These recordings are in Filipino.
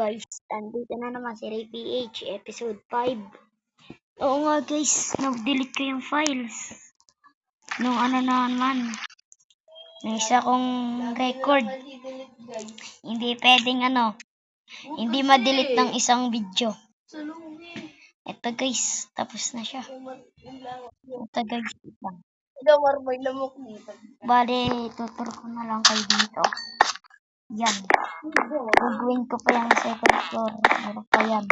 guys, andito na naman si Ray PH, episode 5. Oo nga guys, nag-delete ko yung files. Nung ano naman, nung isa kong record. Hindi pwedeng ano, hindi ma-delete ng isang video. Ito guys, tapos na siya. Ito guys, ito. Bale, tuturo ko na lang kayo dito. Yan. Gagawin ko pa yung second floor. Meron pa yan.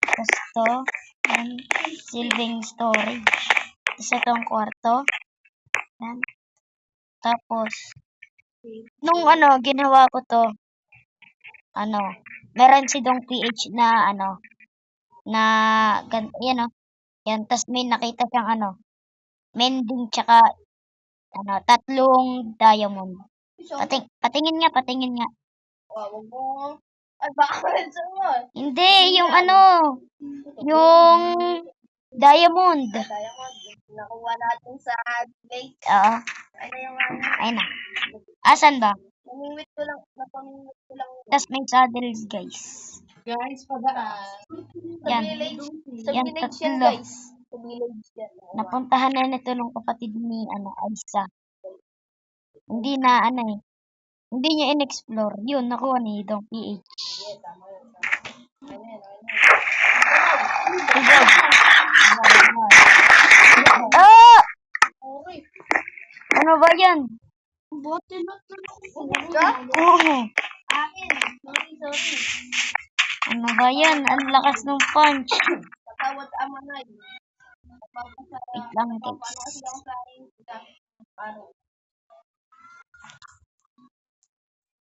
Tapos to, yan, silving storage. Tapos ito ang kwarto. Yan. Tapos, nung ano, ginawa ko to, ano, meron si Dong PH na, ano, na, gan, yan o. Yan, tapos may nakita siyang, ano, mending tsaka, ano, tatlong diamond. Pating, patingin nga, patingin nga. Wow, wag mo. Ay, baka sa mo. Hindi, yung ano, yung diamond. Diamond. Nakuha natin sa lake. Oo, Ano yung ano? ayun na. Asan ba? Namingwit ko lang. Napamingwit ko lang. Tapos may saddles, guys. Guys, padaan. Sa Yan. village. Sa Yan, village yan, tatlo. guys. Sa village yan. Napuntahan na nito ng kapatid ni, ano, Aisa. Hindi na, ano eh. Hindi niya in-explore. Yun, nakuha ni Dong PH. Ah! Ano ba yan? Bote na? Oo. Akin. Ano ba yan? Ang lakas ng punch. Patawad amanay. Wait lang, guys.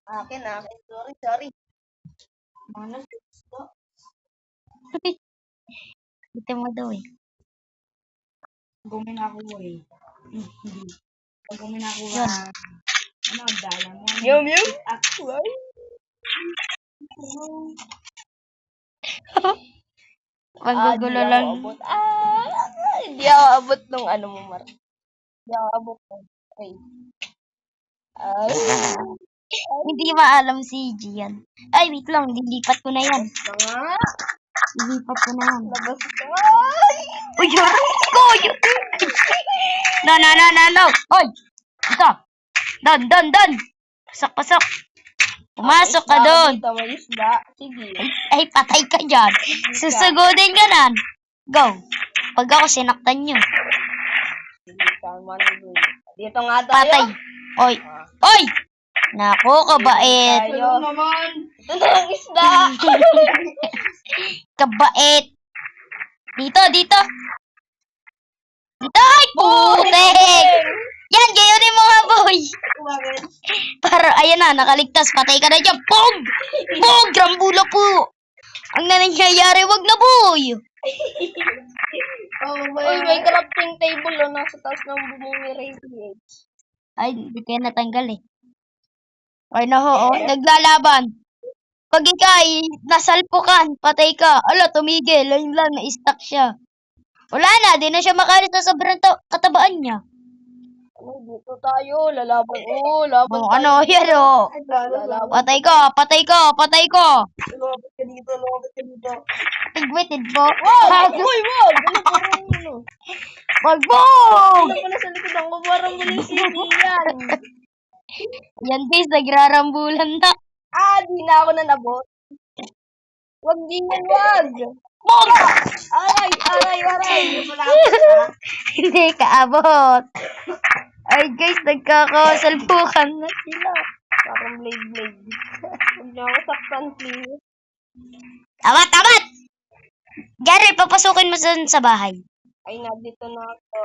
Akin? Ano? Akin, akin. Sorry, sorry. Gusto? Dito mo daw eh. Gumin ako eh. Hmm, Hindi. Pag gumin ako Yun. ah, ano, diamond. Yum, yum. Actual. Magugulo Ah, lang. ako abot. Ah, hindi ako abot nung ano mo, Mar. Hindi ako abot nung. Ay. Ah, Hindi maalam si Gian. Ay, wait lang. Dilipat ko na yan. mga. Dilipat ko na yan. Uy! Ko, yun! No, no, no, no, no! Oy! Ito! Don, don, don! Pasok, pasok! Pumasok ka doon! Sige. Ay, patay ka dyan! Susugudin ka nan! Go! Pag ako sinaktan nyo. Na. Dito nga tayo. Patay! Oy! Oy! Naku, kabait! Tayo. naman. Ito na ang isda. Kabait! Dito, dito! Dito! Ay, putek! Yan, gayunin mo nga, boy! Para, ayan na, nakaligtas. Patay ka na dyan. Pog! Pog! Rambula po! Ang nangyayari, wag na, boy! Oh, may, may crafting table oh, nasa taas ng Ray PH. Ay, hindi kaya natanggal eh. Ay, naho, oh, naglalaban. Pag ikaw ay nasalpukan, patay ka. Ala, tumigil. Ayun lang, na-stuck siya. Wala na, di na siya makalis sa sobrang ta- katabaan niya. Ano, dito tayo, lalaban. Oo, laban Oh, tayo. ano, yan oh. Lalaban. Patay ka, patay ka, patay ka. Lumabas ka dito, lumabas ka dito. Tigwited mo. Wag! Uy, wag! Ano, parang ano? Wag mo! Ano pala sa likod ako, parang muli si yan. Yan guys, nagrarambulan na. Ah, di na ako na nabot. Wag di yan, wag! Pog! Aray, aray, aray! Hindi ka abot. Ay guys, nagkakasalpukan na sila. Parang blade blade. Huwag niyo ako saktan, please. Tamat, tamat! Gary, papasukin mo sa, sa bahay. Ay, nandito na ako.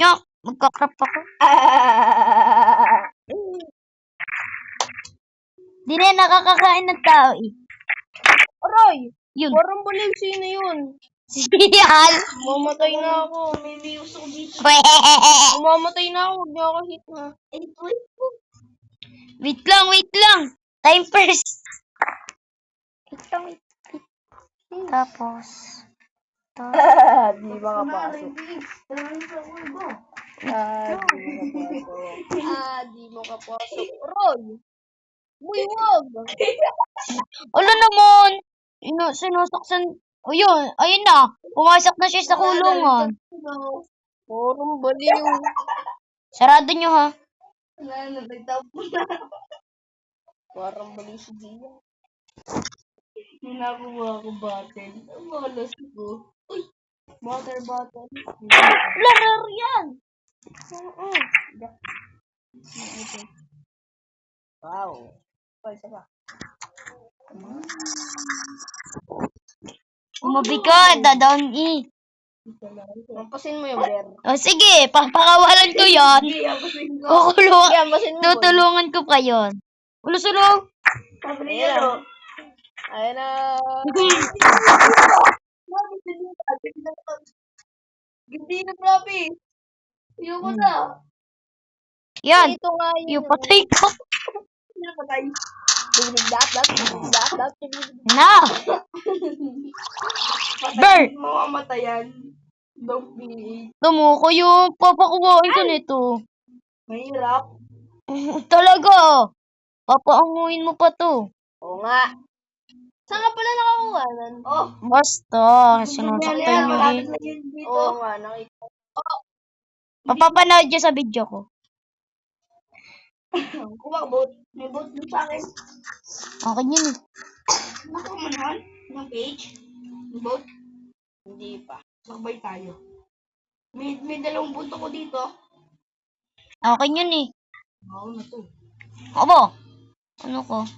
Nyok, magkakrap ako. Ah! Di na nakakakain ng tao eh. Aray! Yun. Parang baliw sino yun? Siyan! Mamatay na ako. May views ako dito. Mamatay na ako. Huwag niyo ako hit na. Wait lang, wait lang. Time first. Wait lang, wait. wait. Tapos, to. di makapasok. Ah, di makapasok. Ah, di makapasok. Roy! Uy, wag! sinu sinusuksan. O yun, ayun na. Pumasok na siya sa kulungan. Purong baliw. Sarado nyo ha. Wala na, nagtapo na. Parang baliw si Gia. May nakuha ko bottle. Ang malas ko. Uy! Water bottle. Laro yan. Oo. Wow. Oh, isa pa. Umabi ka, dadaon i. Mampasin mo yung bear. O sige, papakawalan ko yan. Inyo. Kukulungan. Kaya mampasin mo. Tutulungan ko pa yon. Ulo-sulong. Pabili Ayan yan, na. oh. Ayan na. Hindi na, Profi. Ayoko na. Yan. Ito nga yun. Yung patay ko. Hindi na patay. Dinig dat, dat, dinig dat, dat, dinig Na. Ber. Mamamatayan. Don't be. Tumuko yung papakuwain ko nito. Mahirap. Talaga. Papaanguin mo pa to. Oo nga. Saan ka pala nakakuha nun? Oh, Basta, sinusaktan nyo eh. Oo nga, nakita. Papapanood nyo sa video ko. Kuha boat. May boat dun sa akin. Okay yun eh. Nakuha mo naman. Ng page. May boat. Hindi pa. Sakbay tayo. May, may dalawang boat ako dito. Okay yun eh. Oo na to. Abo. Ano ko?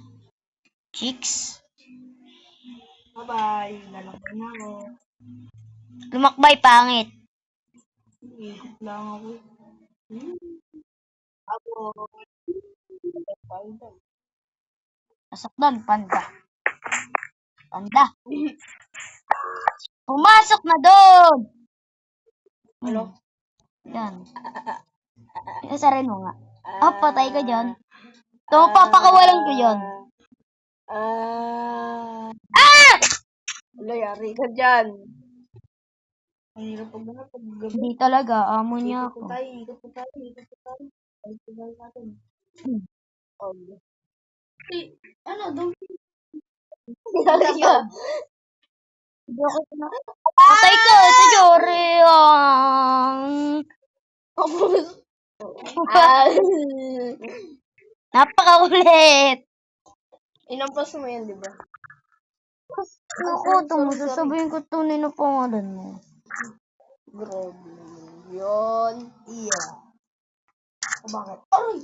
Chicks. Bye-bye. Lalakbay na ako. Lumakbay pangit. Ikot lang ako. Hmm. Ako. Pasok doon, panda. Panda. Pumasok na doon! Ano? Yan. Isasarin mo nga. Ah, patay ka dyan. Ito, papakawalan ko yun. Ah. Ah! Wala, yari ka dyan. Ang hirap pag mga pag Hindi talaga, amo niya ako. tayo, ikot po tayo, ikot po tayo. Ikot po tayo natin. Oh. Eh, ano, donkey. Hindi ako pinaka- Patay ka, ito Jory. Ah. Napakaulit. Inampas mo yan, di ba? Ako, ito mo, sasabihin ko tunay na pangalan mo. Grabe. Yun. Yeah. O bakit? Aray!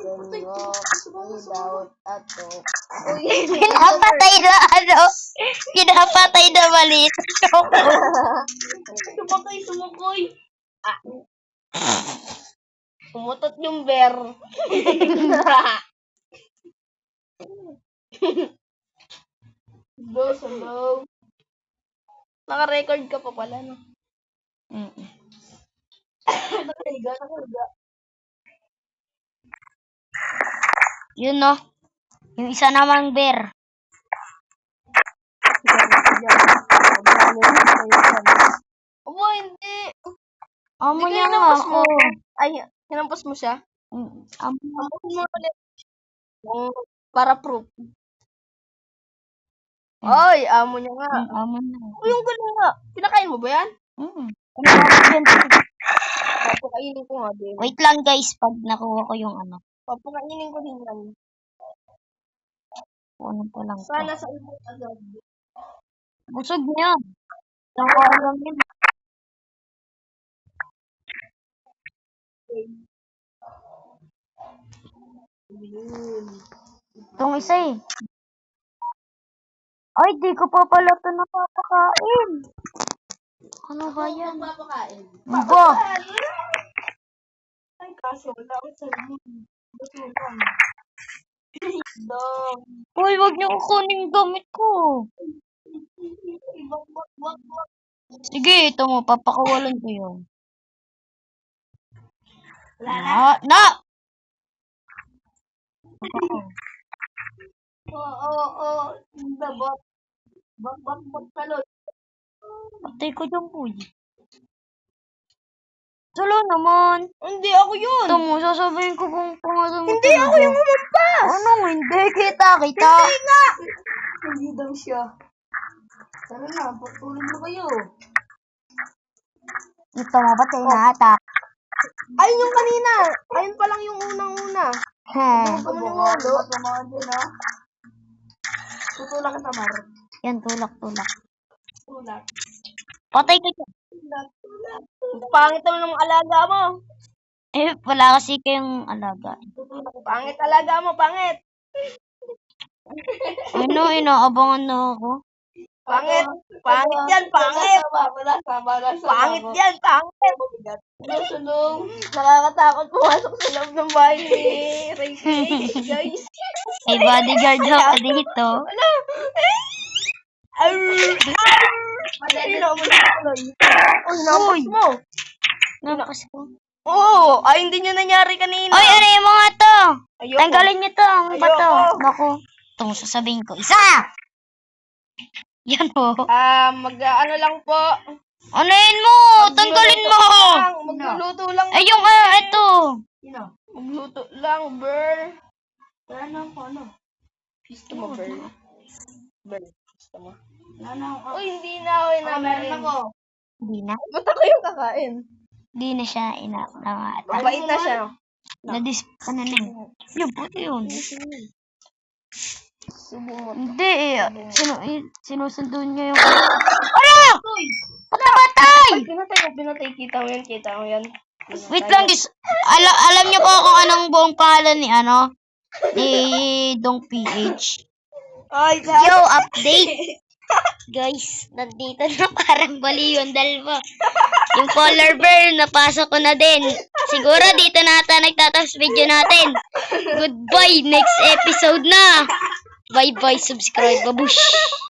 Don't walk without a talk. Pinapatay na ano? Pinapatay na maliit. Sumakay, sumakay! Pumutot yung bear. Hello, hello. Naka-record ka pa pala, no? Nakahiga, nakahiga. Yun no. Yung isa namang bear. Aba, hindi. Amo Hindi niya nga ako. Ay, hinampas mo siya? Mm, Amo mo ulit. Yung para proof. Ay, amo niya nga. amo niya. Oh, yung gano'n nga. Pinakain mo ba yan? Mm. Ano yan? Papakainin ko nga din. Wait lang guys, pag nakuha ko yung ano. Papakainin ko din yan. Ano pa lang. Sana sa ibang agad. Busog niya. Nakuha lang. Yun. Itong isa eh. Ay, di ko pa pala ito napapakain. Ano ba yan? Papakain. Ba? Ay, kaso wala ako sa. Basukan. Uy, wag niyo kukunin yung gamit ko. Sige, ito mo, papakawalan ko yun. Wala na. Na! Na! Oo, oo, oo. Dabot. Bak, bak, bak, talon. Patay ko dyan po. Salo naman. Hindi, ako yun. Ito mo, sasabihin ko kung pangalan mo Hindi, ako yung umampas. Ano? Hindi kita, kita. Hindi nga. Hindi daw siya. Tara na, pagtulog na kayo. Ito mo, ba't kayo nata? Ayun yung kanina. Ayun pa lang yung unang-una. Hmm. Ano ni Wolo? Samahan din ha. Tutulak kita, Mar. Yan, tulak-tulak. Tulak. Patay ka dyan. Tulak, tulak. Pangit naman ng alaga mo. Eh, wala kasi kayong alaga. Pangit alaga mo, pangit. Ano, inaabangan na ako. Pangit. Pangit yan, pangit. Sama na, sama na, Pangit yan, pangit. Sulong. Nakakatakot pumasok sa loob ng bahay ni Ray guys. May bodyguard ako dito. Ano? Tuloy? Uy, mo. Napas ko. Oo, ay hindi nyo nangyari kanina. Oy, ano yung mga to? Ayoko. Tanggalin niyo to. Ang bato. Ayoko. Naku. Itong sasabihin ko. Isa! Yan o. Ah, mag ano lang po. Anuhin mo! Tanggalin mo! Lang, magluluto lang. Ay, yung ah, ito. Sino? Magluto lang, Ber. Wala na ako, ano? Gusto mo, Ber? Ber, gusto mo? Wala na ako. Uy, hindi na ako Ah, inamin. meron ako. Hindi na. Ba't ako yung kakain? Hindi na siya ina. Na, Mabait na siya. Nadis, ano na yun? Yung puti yun. Hindi eh. Sino, eh, sinusundo niya yung... Ano? Patamatay! Pinatay mo, pinatay. Kita mo yan, kita mo yan. Wait lang, guys. Ala, alam niyo po kung anong buong pangalan ni ano? Ni Dong PH. Ay, Yo, update! Guys, nandito na parang bali yung dalawa. Yung polar bear, napasok ko na din. Siguro dito na ata nagtatapos video natin. Goodbye, next episode na. Бай-бай, субскрайб, бабусь.